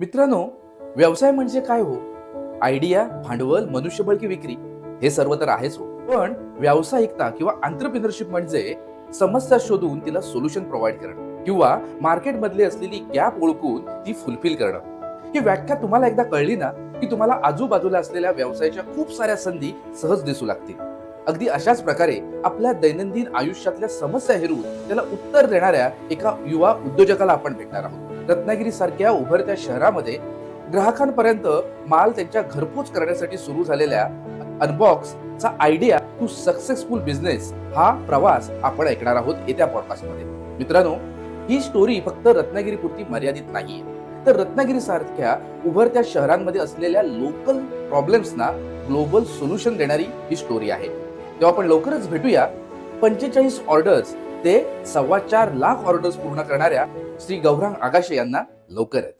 मित्रांनो व्यवसाय म्हणजे काय हो? आयडिया भांडवल मनुष्यबळ की विक्री? हे सर्व तर आहेच हो. पण व्यावसायिकता किंवा आंतरप्रिनरशिप म्हणजे समस्या शोधून तिला सोल्युशन प्रोव्हाइड करणं किंवा मार्केटमधली असलेली गॅप ओळखून ती फुलफिल करणं. ही व्याख्या तुम्हाला एकदा कळली ना की तुम्हाला आजूबाजूला असलेल्या व्यवसायाच्या खूप साऱ्या संधी सहज दिसू लागतील. अगदी अशाच प्रकारे आपल्या दैनंदिन आयुष्यातल्या समस्या हेरून त्याला उत्तर देणाऱ्या एका युवा उद्योजकाला आपण भेटणार आहोत. रत्नागिरी सारख्या उभरत्या शहरामध्ये ग्राहकांपर्यंत माल त्यांच्या घरपोच करण्यासाठी सुरू झालेल्या अनबॉक्स चा आयडिया टू सक्सेसफुल बिझनेस हा प्रवास आपण ऐकणार आहोत येत्या पॉडकास्टमध्ये मित्रांनो ही स्टोरी फक्त रत्नागिरी पुरती मर्यादित नाहीये. तर रत्नागिरी सारख्या उभरत्या शहरांमध्ये असलेल्या लोकल प्रॉब्लेम्सना ग्लोबल सोल्युशन देणारी ही स्टोरी आहे. तेव्हा आपण लवकरच भेटूया पंचेचाळीस ऑर्डर्स ते सव्वा चार लाख ऑर्डर्स पूर्ण करणाऱ्या श्री गौरांग आगाशे यांना लवकरच.